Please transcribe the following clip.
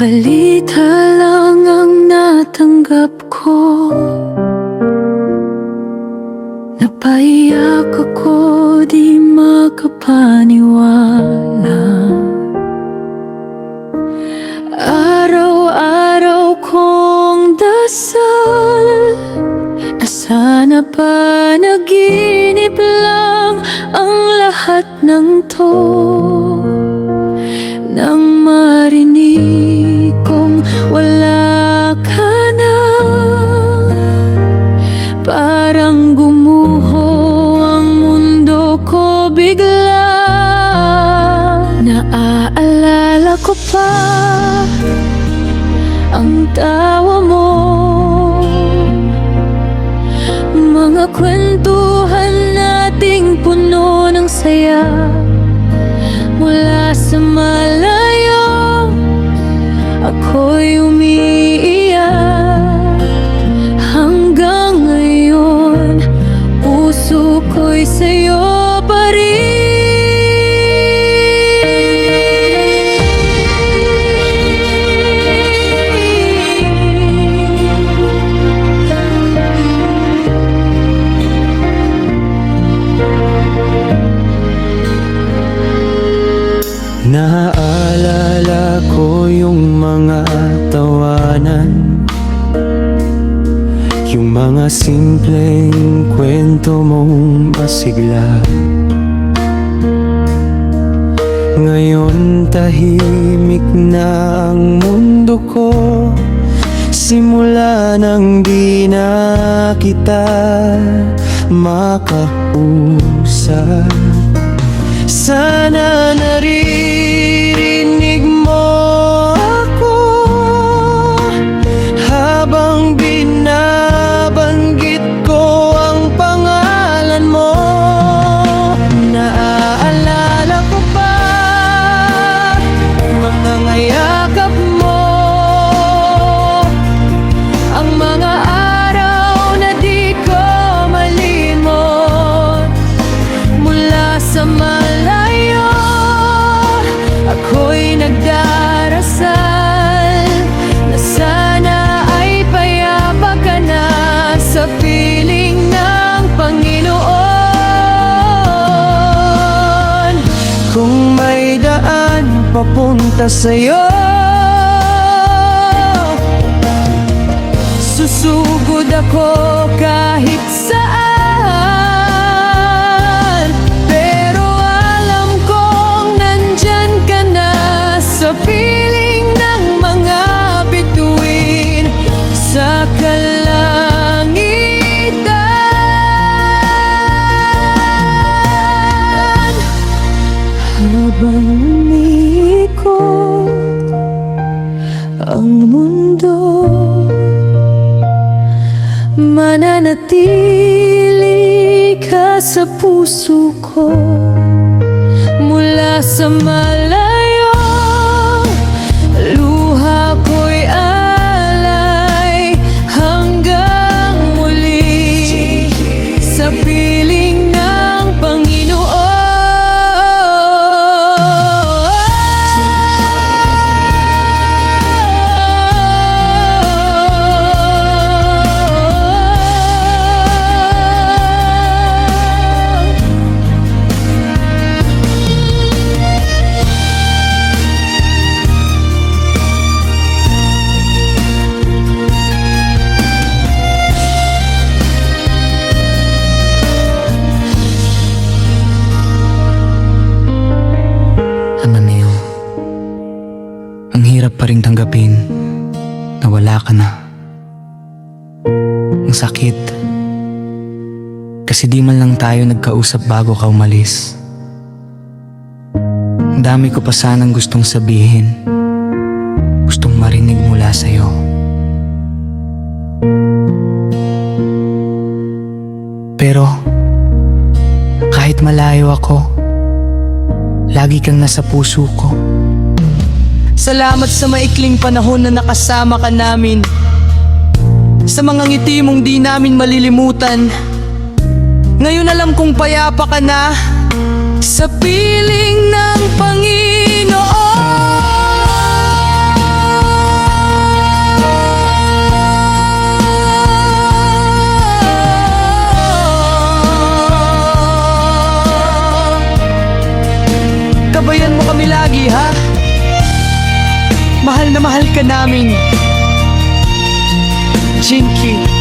Balita lang ang natanggap ko. Napaiyak ako di makapaniwala. Araw-araw kong dasal Na sana panaginip lang ang lahat ng to. Nang marinig pa ang tawa mo. Mga kwentuhan nating puno ng saya Mula sa malayo. Ako'y umiiyak Naaalala ko yung mga tawanan. Yung mga simpleng kwento mong masigla. Ngayon tahimik na ang mundo ko. Simula nang di na kita makausap. Sana naririnig papunta sa'yo. Susugod ako kahit saan Pero alam kong nandyan ka na Sa piling Mananatili ka sa puso ko Mula sa malayo ang hirap pa rin tanggapin na wala ka na. Ang sakit. Kasi di man lang tayo nagkausap bago ka umalis. Ang dami ko pa sanang gustong sabihin. Gustong marinig mula sa'yo. Pero, kahit malayo ako, Lagi kang nasa puso ko. Salamat sa maikling panahon na nakasama ka namin. Sa mga ngiti mong di namin malilimutan. Ngayon alam kong payapa ka na sa piling ng Panginoon. Mahal na mahal ka namin. Jinky.